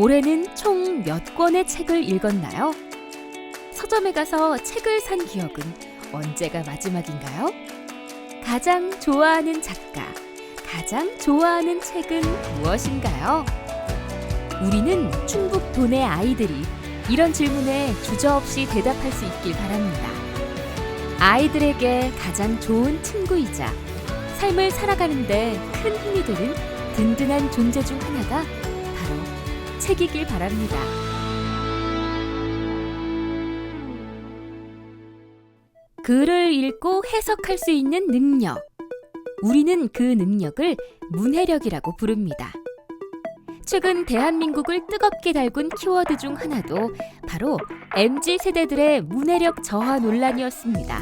올해는 총 몇 권의 책을 읽었나요? 서점에 가서 책을 산 기억은 언제가 마지막인가요? 가장 좋아하는 작가, 가장 좋아하는 책은 무엇인가요? 우리는 충북 도내 아이들이 이런 질문에 주저없이 대답할 수 있길 바랍니다. 아이들에게 가장 좋은 친구이자 삶을 살아가는데 큰 힘이 되는 든든한 존재 중 하나가 책이길 바랍니다. 글을 읽고 해석할 수 있는 능력. 우리는 그 능력을 문해력이라고 부릅니다. 최근 대한민국을 뜨겁게 달군 키워드 중 하나도 바로 MZ 세대들의 문해력 저하 논란이었습니다.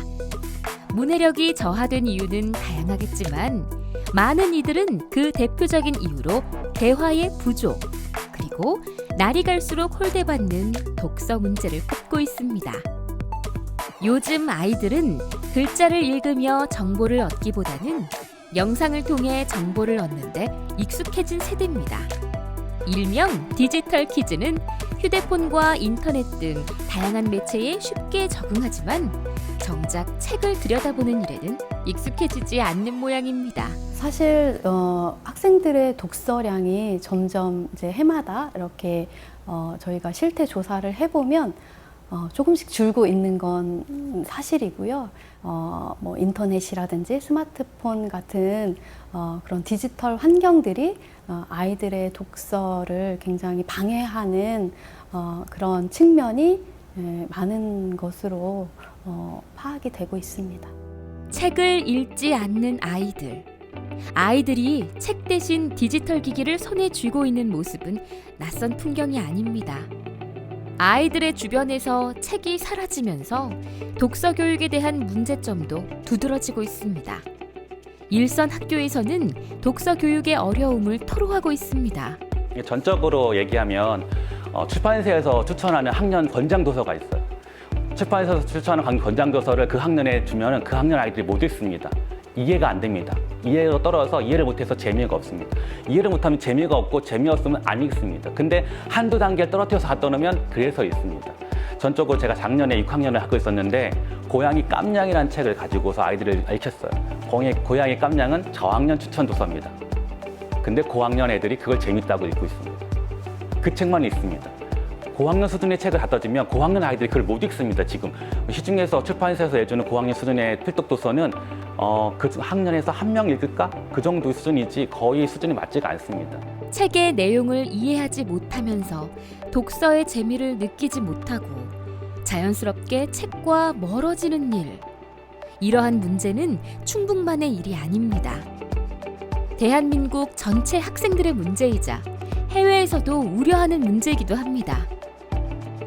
문해력이 저하된 이유는 다양하겠지만 많은 이들은 그 대표적인 이유로 대화의 부족 그리고 날이 갈수록 홀대받는 독서 문제를 꼽고 있습니다. 요즘 아이들은 글자를 읽으며 정보를 얻기보다는 영상을 통해 정보를 얻는데 익숙해진 세대입니다. 일명 디지털 키즈는 휴대폰과 인터넷 등 다양한 매체에 쉽게 적응하지만 정작 책을 들여다보는 일에는 익숙해지지 않는 모양입니다. 사실 어, 학생들의 독서량이 점점 이제 해마다 이렇게 어, 저희가 실태 조사를 해보면 어, 조금씩 줄고 있는 건 사실이고요. 어, 뭐 인터넷이라든지 스마트폰 같은 어, 그런 디지털 환경들이 어, 아이들의 독서를 굉장히 방해하는 어, 그런 측면이 예, 많은 것으로 어, 파악이 되고 있습니다. 책을 읽지 않는 아이들. 아이들이 책 대신 디지털 기기를 손에 쥐고 있는 모습은 낯선 풍경이 아닙니다. 아이들의 주변에서 책이 사라지면서 독서 교육에 대한 문제점도 두드러지고 있습니다. 일선 학교에서는 독서 교육의 어려움을 토로하고 있습니다. 전적으로 얘기하면 어, 출판사에서 추천하는 학년 권장 도서가 있어요. 출판사에서 추천하는 강- 권장 도서를 그 학년에 주면은 그 학년 아이들이 못 읽습니다. 이해가 안 됩니다. 이해가 떨어져서 이해를 못해서 재미가 없습니다. 이해를 못하면 재미가 없고 재미없으면 안 읽습니다. 근데 한두 단계 떨어뜨려서 갖다 놓으면 그래서 읽습니다. 전적으로 제가 작년에 6학년을 하고 있었는데 고양이 깜냥이라는 책을 가지고서 아이들을 읽혔어요. 고양이, 고양이 깜냥은 저학년 추천 도서입니다. 근데 고학년 애들이 그걸 재밌다고 읽고 있습니다. 그 책만 있습니다. 고학년 수준의 책을 갖다 주면 고학년 아이들이 그걸 못 읽습니다. 지금 시중에서 출판사에서 내주는 고학년 수준의 필독 도서는 어, 그 학년에서 한 명 읽을까 그 정도 수준이지 거의 수준이 맞지가 않습니다. 책의 내용을 이해하지 못하면서 독서의 재미를 느끼지 못하고 자연스럽게 책과 멀어지는 일. 이러한 문제는 충북만의 일이 아닙니다. 대한민국 전체 학생들의 문제이자 해외에서도 우려하는 문제이기도 합니다.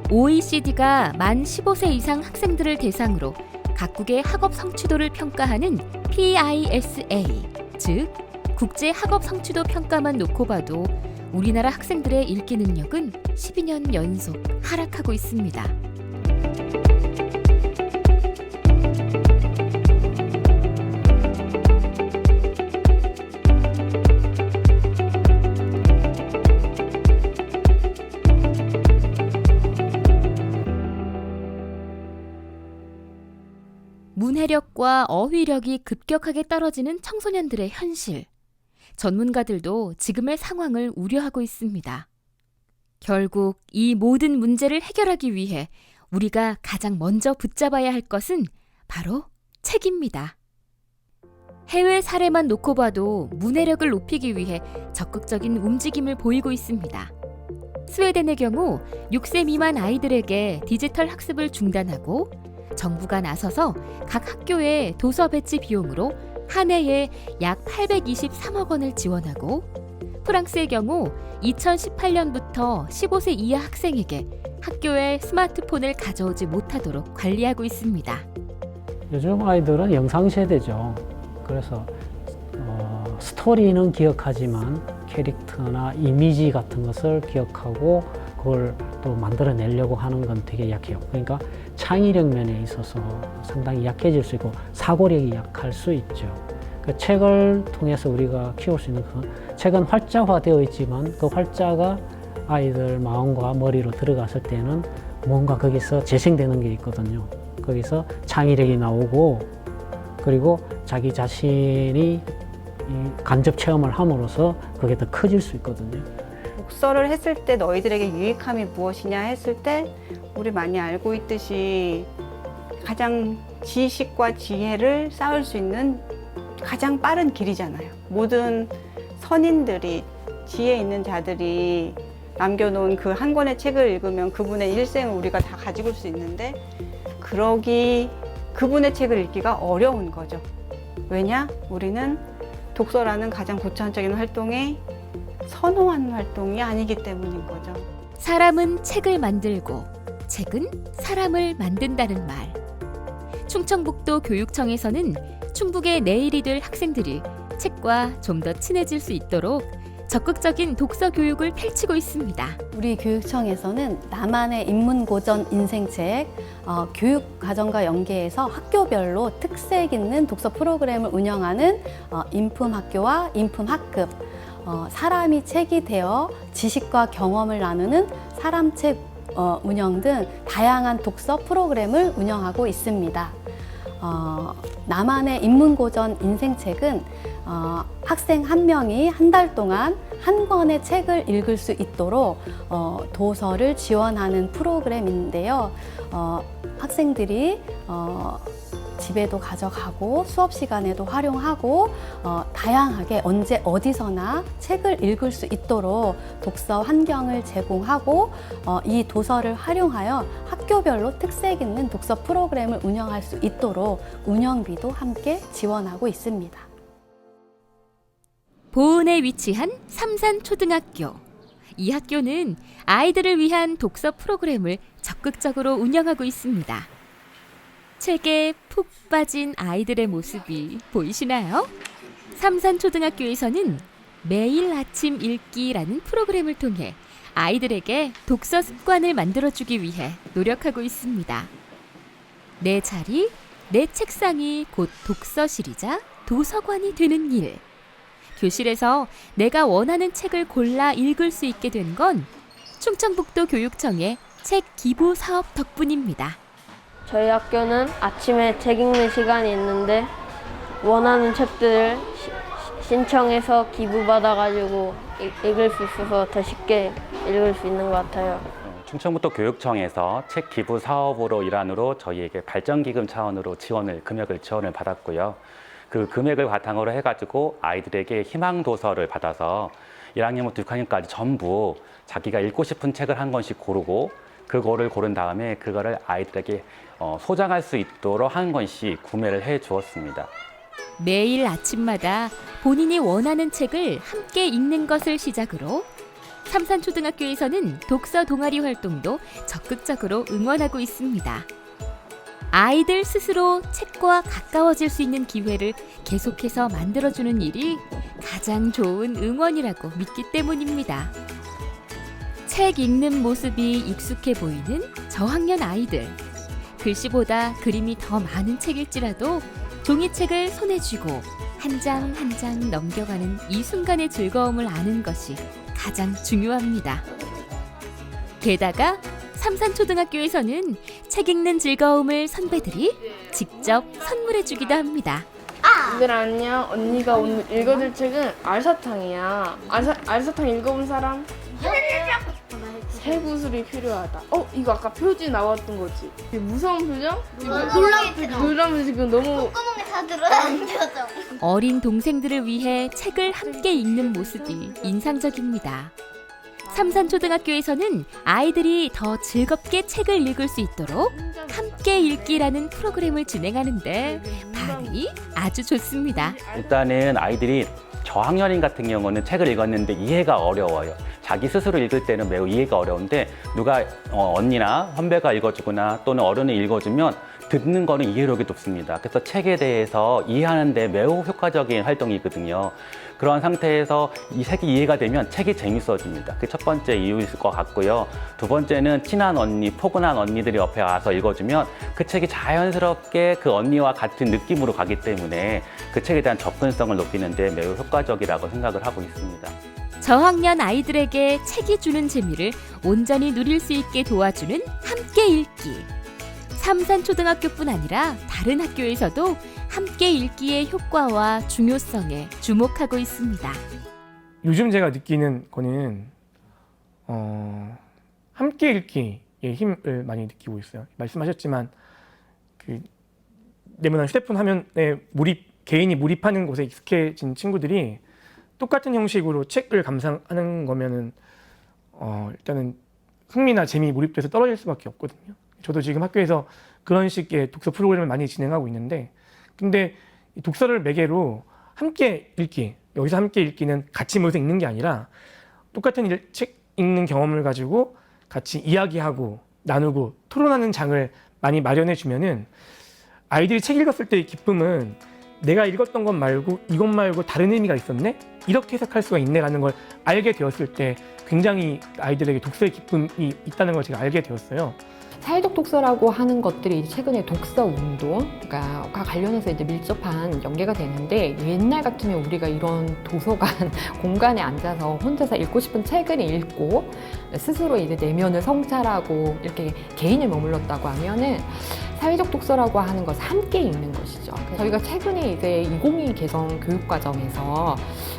OECD가 만 15세 이상 학생들을 대상으로 각국의 학업 성취도를 평가하는 PISA, 즉 국제 학업 성취도 평가만 놓고 봐도 우리나라 학생들의 읽기 능력은 12년 연속 하락하고 있습니다. 문해력과 어휘력이 급격하게 떨어지는 청소년들의 현실. 전문가들도 지금의 상황을 우려하고 있습니다. 결국 이 모든 문제를 해결하기 위해 우리가 가장 먼저 붙잡아야 할 것은 바로 책입니다. 해외 사례만 놓고 봐도 문해력을 높이기 위해 적극적인 움직임을 보이고 있습니다. 스웨덴의 경우 6세 미만 아이들에게 디지털 학습을 중단하고 정부가 나서서 각 학교에 도서 배치 비용으로 한 해에 약 823억 원을 지원하고 프랑스의 경우 2018년부터 15세 이하 학생에게 학교에 스마트폰을 가져오지 못하도록 관리하고 있습니다. 요즘 아이들은 영상 세대죠. 그래서 어, 스토리는 기억하지만 캐릭터나 이미지 같은 것을 기억하고 그걸 또 만들어내려고 하는 건 되게 약해요. 그러니까 창의력 면에 있어서 상당히 약해질 수 있고 사고력이 약할 수 있죠. 그 책을 통해서 우리가 키울 수 있는 그 책은 활자화되어 있지만 그 활자가 아이들 마음과 머리로 들어갔을 때는 뭔가 거기서 재생되는 게 있거든요. 거기서 창의력이 나오고 그리고 자기 자신이 이 간접 체험을 함으로써 그게 더 커질 수 있거든요. 독서를 했을 때 너희들에게 유익함이 무엇이냐 했을 때 우리 많이 알고 있듯이 가장 지식과 지혜를 쌓을 수 있는 가장 빠른 길이잖아요. 모든 선인들이 지혜 있는 자들이 남겨놓은 그 한 권의 책을 읽으면 그분의 일생을 우리가 다 가지고 올 수 있는데 그러기 그분의 책을 읽기가 어려운 거죠. 왜냐? 우리는 독서라는 가장 고차원적인 활동에 선호하는 활동이 아니기 때문인 거죠. 사람은 책을 만들고 책은 사람을 만든다는 말. 충청북도 교육청에서는 충북의 내일이 될 학생들이 책과 좀 더 친해질 수 있도록 적극적인 독서 교육을 펼치고 있습니다. 우리 교육청에서는 나만의 인문고전 인생책 어, 교육과정과 연계해서 학교별로 특색 있는 독서 프로그램을 운영하는 어, 인품학교와 인품학급 어, 사람이 책이 되어 지식과 경험을 나누는 사람책 어, 운영 등 다양한 독서 프로그램을 운영하고 있습니다. 어, 나만의 인문고전 인생책은 어, 학생 한 명이 한 달 동안 한 권의 책을 읽을 수 있도록 어, 도서를 지원하는 프로그램인데요. 어, 학생들이 어, 집에도 가져가고 수업 시간에도 활용하고 어, 다양하게 언제 어디서나 책을 읽을 수 있도록 독서 환경을 제공하고 어, 이 도서를 활용하여 학교별로 특색 있는 독서 프로그램을 운영할 수 있도록 운영비도 함께 지원하고 있습니다. 보은에 위치한 삼산초등학교. 이 학교는 아이들을 위한 독서 프로그램을 적극적으로 운영하고 있습니다. 책에 푹 빠진 아이들의 모습이 보이시나요? 삼산초등학교에서는 매일 아침 읽기라는 프로그램을 통해 아이들에게 독서 습관을 만들어주기 위해 노력하고 있습니다. 내 자리, 내 책상이 곧 독서실이자 도서관이 되는 일. 교실에서 내가 원하는 책을 골라 읽을 수 있게 된 건 충청북도 교육청의 책 기부 사업 덕분입니다. 저희 학교는 아침에 책 읽는 시간이 있는데 원하는 책들을 시- 신청해서 기부받아가지고 읽- 읽을 수 있어서 더 쉽게 읽을 수 있는 것 같아요. 충청북도 교육청에서 책 기부 사업으로 일환으로 저희에게 발전기금 차원으로 지원을 금액을 지원을 받았고요. 그 금액을 바탕으로 해가지고 아이들에게 희망 도서를 받아서 1학년부터 6학년까지 전부 자기가 읽고 싶은 책을 한 권씩 고르고 그거를 고른 다음에 그거를 아이들에게 어, 소장할 수 있도록 한 권씩 구매를 해 주었습니다. 매일 아침마다 본인이 원하는 책을 함께 읽는 것을 시작으로 삼산초등학교에서는 독서 동아리 활동도 적극적으로 응원하고 있습니다. 아이들 스스로 책과 가까워질 수 있는 기회를 계속해서 만들어주는 일이 가장 좋은 응원이라고 믿기 때문입니다. 책 읽는 모습이 익숙해 보이는 저학년 아이들. 글씨보다 그림이 더 많은 책일지라도 종이책을 손에 쥐고 한 장 한 장 넘겨가는 이 순간의 즐거움을 아는 것이 가장 중요합니다. 게다가 삼산초등학교에서는 책 읽는 즐거움을 선배들이 직접 선물해 주기도 합니다. 얘들 안녕. 언니가 오늘 읽어줄 책은 알사탕이야. 알사, 알사탕 읽어본 사람? 새 구슬이 필요하다. 어, 이거 아까 표지 나왔던 거지. 이게 무서운 표정? 놀라운 표정. 그러면 지금 너무 콧구멍에 다 들어가는 표정. 어린 동생들을 위해 책을 함께 읽는 모습이 인상적입니다. 삼산초등학교에서는 아이들이 더 즐겁게 책을 읽을 수 있도록 함께 읽기라는 프로그램을 진행하는데 반응이 아주 좋습니다. 일단은 아이들이 저학년인 같은 경우는 책을 읽었는데 이해가 어려워요. 자기 스스로 읽을 때는 매우 이해가 어려운데 누가 어, 언니나 선배가 읽어주거나 또는 어른이 읽어주면 듣는 거는 이해력이 높습니다. 그래서 책에 대해서 이해하는데 매우 효과적인 활동이거든요. 그런 상태에서 이 책이 이해가 되면 책이 재밌어집니다. 그 첫 번째 이유일 것 같고요. 두 번째는 친한 언니, 포근한 언니들이 옆에 와서 읽어주면 그 책이 자연스럽게 그 언니와 같은 느낌으로 가기 때문에 그 책에 대한 접근성을 높이는데 매우 효과적이라고 생각을 하고 있습니다. 저학년 아이들에게 책이 주는 재미를 온전히 누릴 수 있게 도와주는 함께 읽기. 삼산초등학교뿐 아니라 다른 학교에서도 함께 읽기의 효과와 중요성에 주목하고 있습니다. 요즘 제가 느끼는 거는 어, 함께 읽기의 힘을 많이 느끼고 있어요. 말씀하셨지만 그 네모난 휴대폰 화면에 몰입 개인이 몰입하는 곳에 익숙해진 친구들이 똑같은 형식으로 책을 감상하는 거면은 어, 일단은 흥미나 재미 몰입돼서 떨어질 수밖에 없거든요. 저도 지금 학교에서 그런 식의 독서 프로그램을 많이 진행하고 있는데 근데 이 독서를 매개로 함께 읽기 여기서 함께 읽기는 같이 모여서 읽는 게 아니라 똑같은 일- 책 읽는 경험을 가지고 같이 이야기하고 나누고 토론하는 장을 많이 마련해 주면은 아이들이 책 읽었을 때의 기쁨은 내가 읽었던 것 말고 이것 말고 다른 의미가 있었네 이렇게 해석할 수가 있네라는 걸 알게 되었을 때 굉장히 아이들에게 독서의 기쁨이 있다는 걸 제가 알게 되었어요. 사회적 독서라고 하는 것들이 최근에 독서 운동과 관련해서 이제 밀접한 연계가 되는데 옛날 같으면 우리가 이런 도서관 공간에 앉아서 혼자서 읽고 싶은 책을 읽고 스스로 이제 내면을 성찰하고 이렇게 개인을 머물렀다고 하면은 사회적 독서라고 하는 것은 함께 읽는 것이죠. 저희가 최근에 이제 2022 개정 교육과정에서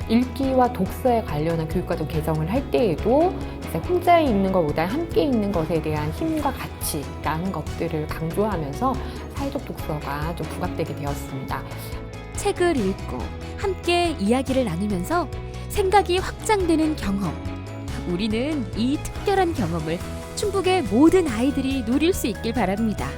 읽기와 독서에 관련한 교육과정 개정을 할 때에도 이제 혼자 읽는 것보다 함께 읽는 것에 대한 힘과 가치라는 것들을 강조하면서 사회적 독서가 좀 부각되게 되었습니다. 책을 읽고 함께 이야기를 나누면서 생각이 확장되는 경험. 우리는 이 특별한 경험을 충북의 모든 아이들이 누릴 수 있길 바랍니다.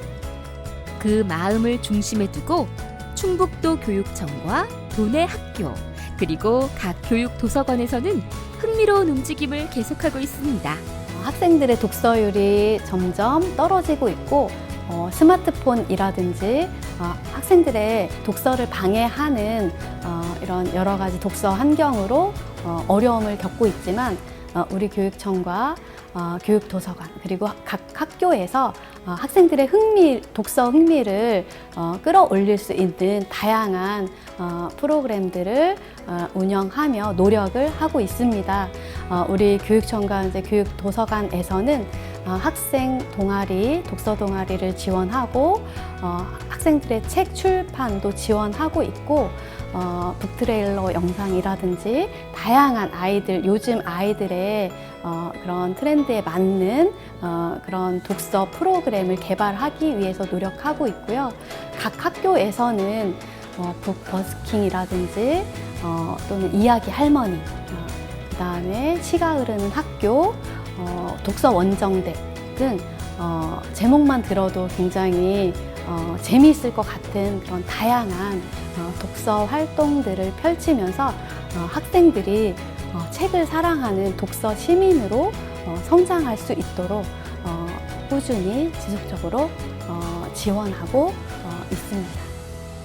그 마음을 중심에 두고 충북도 교육청과 도내 학교 그리고 각 교육 도서관에서는 흥미로운 움직임을 계속하고 있습니다. 어, 학생들의 독서율이 점점 떨어지고 있고 어, 스마트폰이라든지 어, 학생들의 독서를 방해하는 어, 이런 여러 가지 독서 환경으로 어, 어려움을 겪고 있지만 어, 우리 교육청과 어, 교육도서관 그리고 각 학교에서 어, 학생들의 흥미 독서 흥미를 어, 끌어올릴 수 있는 다양한 어, 프로그램들을 어, 운영하며 노력을 하고 있습니다. 어, 우리 교육청과 이제 교육도서관에서는 어, 학생 동아리, 독서 동아리를 지원하고 어, 학생들의 책 출판도 지원하고 있고 어, 북트레일러 영상이라든지 다양한 아이들, 요즘 아이들의 어, 그런 트렌드에 맞는 어, 그런 독서 프로그램을 개발하기 위해서 노력하고 있고요. 각 학교에서는 어, 북버스킹이라든지 어, 또는 이야기 할머니, 어, 그 다음에 시가 흐르는 학교, 어, 독서 원정대 등 어, 제목만 들어도 굉장히 어, 재미있을 것 같은 그런 다양한 어, 독서 활동들을 펼치면서 어, 학생들이 어, 책을 사랑하는 독서 시민으로 어, 성장할 수 있도록 어, 꾸준히 지속적으로 어, 지원하고 어, 있습니다.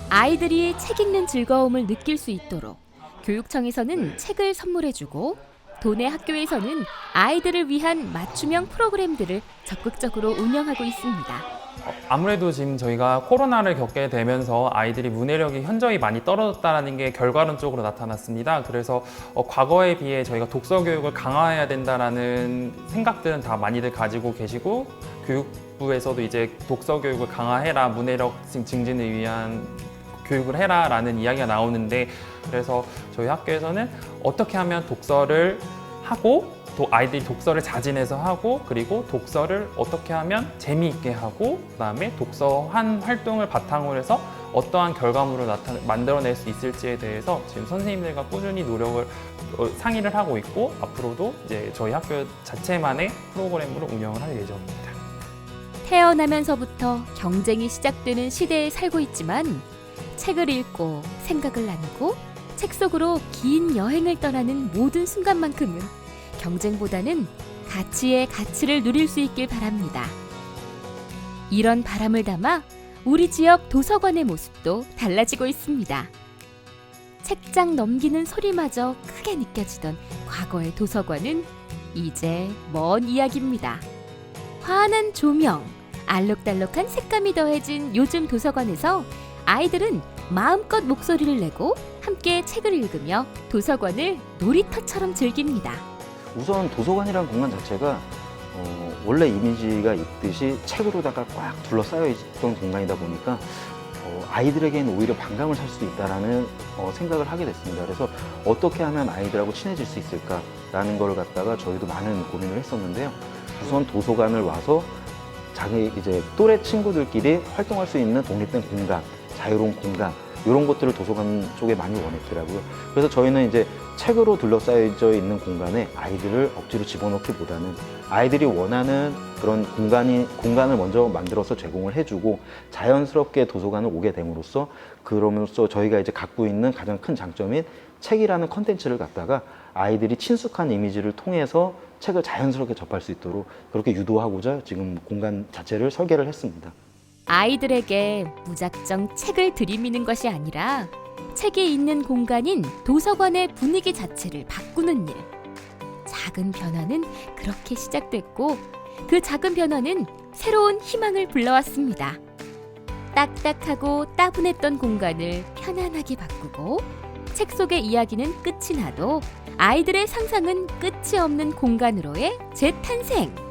아이들이 책 읽는 즐거움을 느낄 수 있도록 교육청에서는 책을 선물해주고 도내 학교에서는 아이들을 위한 맞춤형 프로그램들을 적극적으로 운영하고 있습니다. 어, 아무래도 지금 저희가 코로나를 겪게 되면서 아이들이 문해력이 현저히 많이 떨어졌다는 게 결과론적으로 나타났습니다. 그래서 어, 과거에 비해 저희가 독서 교육을 강화해야 된다라는 생각들은 다 많이들 가지고 계시고 교육부에서도 이제 독서 교육을 강화해라 문해력 증- 증진을 위한 교육을 해라라는 이야기가 나오는데 그래서 저희 학교에서는 어떻게 하면 독서를 하고 또 아이들이 독서를 자진해서 하고 그리고 독서를 어떻게 하면 재미있게 하고 그다음에 독서한 활동을 바탕으로 해서 어떠한 결과물을 나타 만들어낼 수 있을지에 대해서 지금 선생님들과 꾸준히 노력을 어, 상의를 하고 있고 앞으로도 이제 저희 학교 자체만의 프로그램으로 운영을 할 예정입니다. 태어나면서부터 경쟁이 시작되는 시대에 살고 있지만 책을 읽고 생각을 나누고 책 속으로 긴 여행을 떠나는 모든 순간만큼은 경쟁보다는 가치의 가치를 누릴 수 있길 바랍니다. 이런 바람을 담아 우리 지역 도서관의 모습도 달라지고 있습니다. 책장 넘기는 소리마저 크게 느껴지던 과거의 도서관은 이제 먼 이야기입니다. 환한 조명, 알록달록한 색감이 더해진 요즘 도서관에서 아이들은 마음껏 목소리를 내고 함께 책을 읽으며 도서관을 놀이터처럼 즐깁니다. 우선 도서관이라는 공간 자체가 어, 원래 이미지가 있듯이 책으로다가 꽉 둘러싸여 있던 공간이다 보니까 어, 아이들에게는 오히려 반감을 살수 있다라는 어, 생각을 하게 됐습니다. 그래서 어떻게 하면 아이들하고 친해질 수 있을까라는 걸 갖다가 저희도 많은 고민을 했었는데요. 우선 도서관을 와서 자기 이제 또래 친구들끼리 활동할 수 있는 독립된 공간, 자유로운 공간 이런 것들을 도서관 쪽에 많이 원했더라고요. 그래서 저희는 이제 책으로 둘러싸여져 있는 공간에 아이들을 억지로 집어넣기보다는 아이들이 원하는 그런 공간이 공간을 먼저 만들어서 제공을 해주고 자연스럽게 도서관을 오게 됨으로써 그러면서 저희가 이제 갖고 있는 가장 큰 장점인 책이라는 컨텐츠를 갖다가 아이들이 친숙한 이미지를 통해서 책을 자연스럽게 접할 수 있도록 그렇게 유도하고자 지금 공간 자체를 설계를 했습니다. 아이들에게 무작정 책을 들이미는 것이 아니라 책이 있는 공간인 도서관의 분위기 자체를 바꾸는 일. 작은 변화는 그렇게 시작됐고 그 작은 변화는 새로운 희망을 불러왔습니다. 딱딱하고 따분했던 공간을 편안하게 바꾸고 책 속의 이야기는 끝이 나도 아이들의 상상은 끝이 없는 공간으로의 재탄생.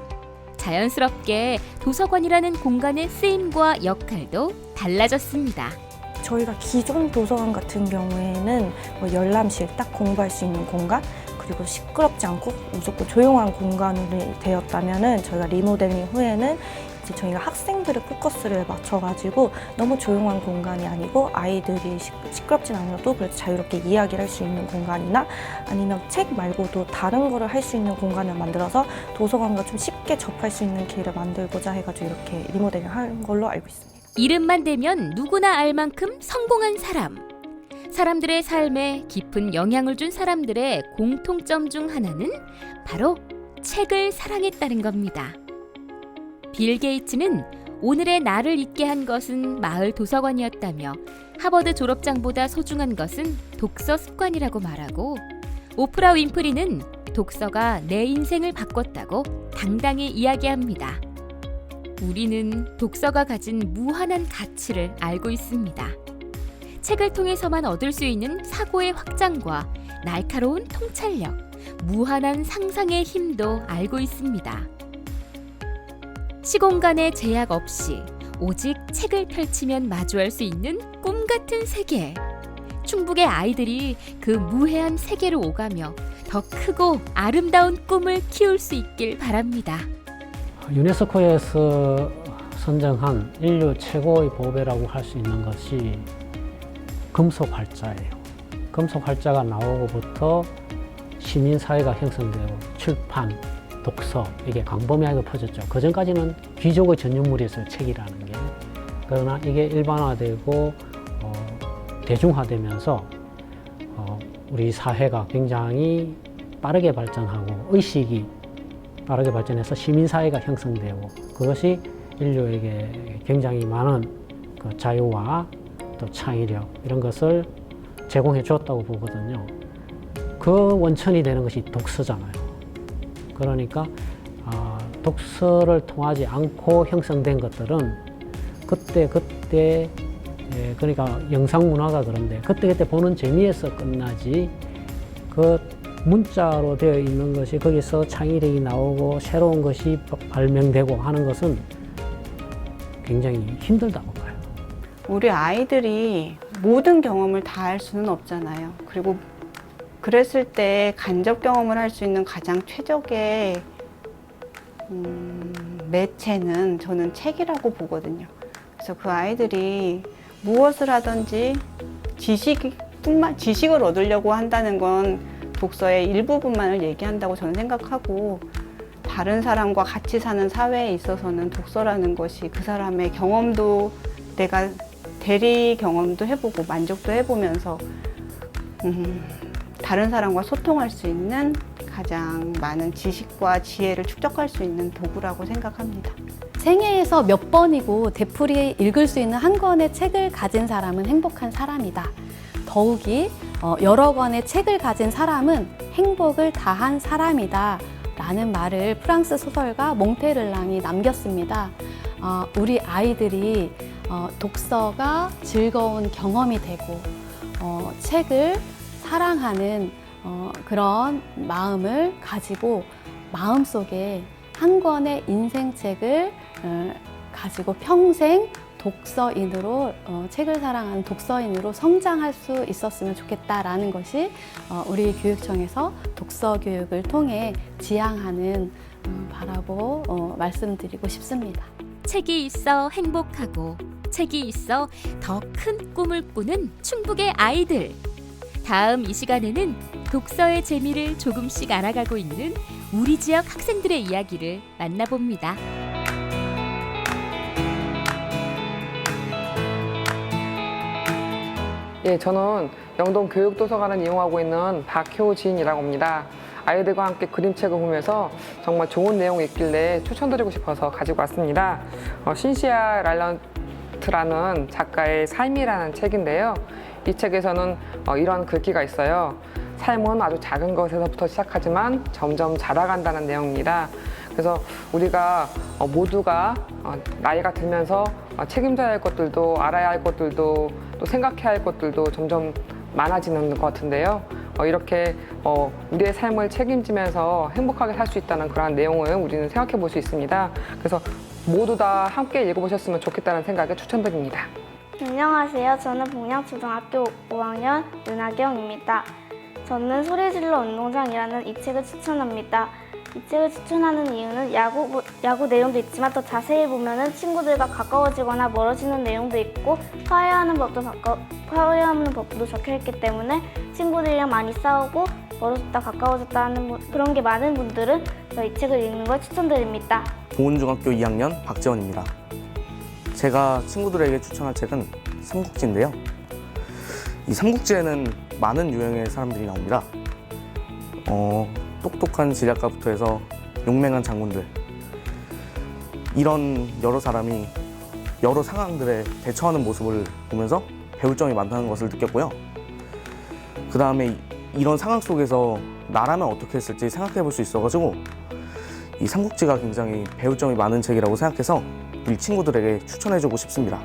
자연스럽게 도서관이라는 공간의 쓰임과 역할도 달라졌습니다. 저희가 기존 도서관 같은 경우에는 뭐 열람실 딱 공부할 수 있는 공간 그리고 시끄럽지 않고 무조건 조용한 공간으로 되었다면은 저희가 리모델링 후에는 저희가 학생들의 포커스를 맞춰가지고 너무 조용한 공간이 아니고 아이들이 시, 시끄럽진 않아도 그래도 자유롭게 이야기를 할 수 있는 공간이나 아니면 책 말고도 다른 거를 할 수 있는 공간을 만들어서 도서관과 좀 쉽게 접할 수 있는 기회를 만들고자 해가지고 이렇게 리모델링 한 걸로 알고 있습니다. 이름만 대면 누구나 알 만큼 성공한 사람. 사람들의 삶에 깊은 영향을 준 사람들의 공통점 중 하나는 바로 책을 사랑했다는 겁니다. 빌 게이츠는 오늘의 나를 있게 한 것은 마을 도서관이었다며 하버드 졸업장보다 소중한 것은 독서 습관이라고 말하고 오프라 윈프리는 독서가 내 인생을 바꿨다고 당당히 이야기합니다. 우리는 독서가 가진 무한한 가치를 알고 있습니다. 책을 통해서만 얻을 수 있는 사고의 확장과 날카로운 통찰력, 무한한 상상의 힘도 알고 있습니다. 시공간의 제약 없이 오직 책을 펼치면 마주할 수 있는 꿈 같은 세계. 충북의 아이들이 그 무해한 세계로 오가며 더 크고 아름다운 꿈을 키울 수 있길 바랍니다. 유네스코에서 선정한 인류 최고의 보배라고 할 수 있는 것이 금속 활자예요. 금속 활자가 나오고부터 시민 사회가 형성되고 출판, 독서 이게 광범위하게 퍼졌죠. 그 전까지는 귀족의 전유물이었어요. 책이라는 게. 그러나 이게 일반화되고 어, 대중화되면서 어, 우리 사회가 굉장히 빠르게 발전하고 의식이 빠르게 발전해서 시민사회가 형성되고 그것이 인류에게 굉장히 많은 그 자유와 또 창의력 이런 것을 제공해 주었다고 보거든요. 그 원천이 되는 것이 독서잖아요. 그러니까 아, 독서를 통하지 않고 형성된 것들은 그때 그때 예, 그러니까 영상 문화가 그런데 그때 그때 보는 재미에서 끝나지 그 문자로 되어 있는 것이 거기서 창의력이 나오고 새로운 것이 발명되고 하는 것은 굉장히 힘들다고 봐요. 우리 아이들이 모든 경험을 다 할 수는 없잖아요. 그리고 그랬을 때 간접 경험을 할 수 있는 가장 최적의 음, 매체는 저는 책이라고 보거든요. 그래서 그 아이들이 무엇을 하든지 지식뿐만 지식을 얻으려고 한다는 건 독서의 일부분만을 얘기한다고 저는 생각하고 다른 사람과 같이 사는 사회에 있어서는 독서라는 것이 그 사람의 경험도 내가 대리 경험도 해보고 만족도 해보면서 음, 다른 사람과 소통할 수 있는 가장 많은 지식과 지혜를 축적할 수 있는 도구라고 생각합니다. 생애에서 몇 번이고 되풀이 읽을 수 있는 한 권의 책을 가진 사람은 행복한 사람이다. 더욱이 어, 여러 권의 책을 가진 사람은 행복을 다한 사람이다. 라는 말을 프랑스 소설가 몽테르랑이 남겼습니다. 어, 우리 아이들이 어, 독서가 즐거운 경험이 되고 어, 책을 사랑하는 어, 그런 마음을 가지고 마음속에 한 권의 인생책을 어, 가지고 평생 독서인으로 어, 책을 사랑하는 독서인으로 성장할 수 있었으면 좋겠다라는 것이 어, 우리 교육청에서 독서 교육을 통해 지향하는 어, 바라고 어, 말씀드리고 싶습니다. 책이 있어 행복하고 책이 있어 더 큰 꿈을 꾸는 충북의 아이들. 다음 이 시간에는 독서의 재미를 조금씩 알아가고 있는 우리 지역 학생들의 이야기를 만나봅니다. 예, 저는 영동 교육도서관을 이용하고 있는 박효진이라고 합니다. 아이들과 함께 그림책을 보면서 정말 좋은 내용이 있길래 추천드리고 싶어서 가지고 왔습니다. 어, 신시아 랄런트라는 작가의 삶이라는 책인데요. 이 책에서는 어, 이런 글귀가 있어요. 삶은 아주 작은 것에서부터 시작하지만 점점 자라간다는 내용입니다. 그래서 우리가 어, 모두가 어, 나이가 들면서 어, 책임져야 할 것들도 알아야 할 것들도 또 생각해야 할 것들도 점점 많아지는 것 같은데요. 어, 이렇게 어, 우리의 삶을 책임지면서 행복하게 살 수 있다는 그러한 내용을 우리는 생각해 볼 수 있습니다. 그래서 모두 다 함께 읽어보셨으면 좋겠다는 생각에 추천드립니다. 안녕하세요. 저는 봉양초등학교 5학년 윤하경입니다. 저는 소리질러 운동장이라는 이 책을 추천합니다. 이 책을 추천하는 이유는 야구, 야구 내용도 있지만 더 자세히 보면 친구들과 가까워지거나 멀어지는 내용도 있고 화해하는 법도, 바꿔, 화해하는 법도 적혀있기 때문에 친구들이랑 많이 싸우고 멀어졌다 가까워졌다 하는 분- 그런 게 많은 분들은 이 책을 읽는 걸 추천드립니다. 보은중학교 2학년 박재원입니다. 제가 친구들에게 추천할 책은 삼국지인데요. 이 삼국지에는 많은 유형의 사람들이 나옵니다. 어, 똑똑한 지략가부터 해서 용맹한 장군들. 이런 여러 사람이 여러 상황들에 대처하는 모습을 보면서 배울 점이 많다는 것을 느꼈고요. 그 다음에 이런 상황 속에서 나라면 어떻게 했을지 생각해 볼 수 있어가지고 이 삼국지가 굉장히 배울 점이 많은 책이라고 생각해서 우리 친구들에게 추천해주고 싶습니다.